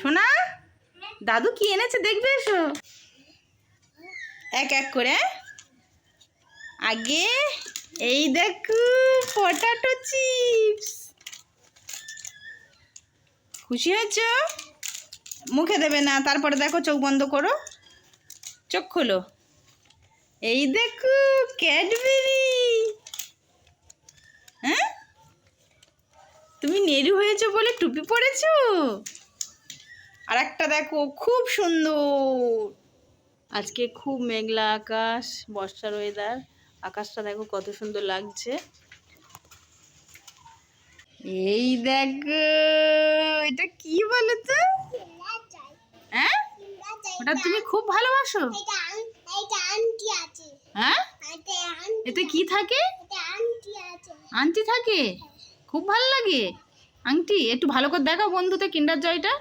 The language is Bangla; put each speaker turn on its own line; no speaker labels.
সোনা, দাদু কি এনেছে? দেখবে এসো। এক এক করে? আগে এই দেখো, পটাটো চিপস। খুশি হয়েছ? মুখে দেবে না, তারপরে দেখো চোখ বন্ধ করো। চোখ খোলো। এই দেখো, ক্যাডবেরি। হ্যাঁ? তুমি নেরু হয়েছো বলে টুপি পরেছো? আর একটা দেখো খুব সুন্দর। আজকে খুব মেঘলা আকাশ বর্ষার ওয়েদার আকাশটা দেখো কত সুন্দর লাগছে। এই দেখো এটা কি বলো তো হ্যাঁ? ওটা তুমি খুব ভালোবাসো? হ্যাঁ? এতে কি থাকে? আংটি থাকে? খুব ভালো লাগে। আংটি একটু ভালো করে দেখাও বন্ধুতে কিন্ডার জয়টা।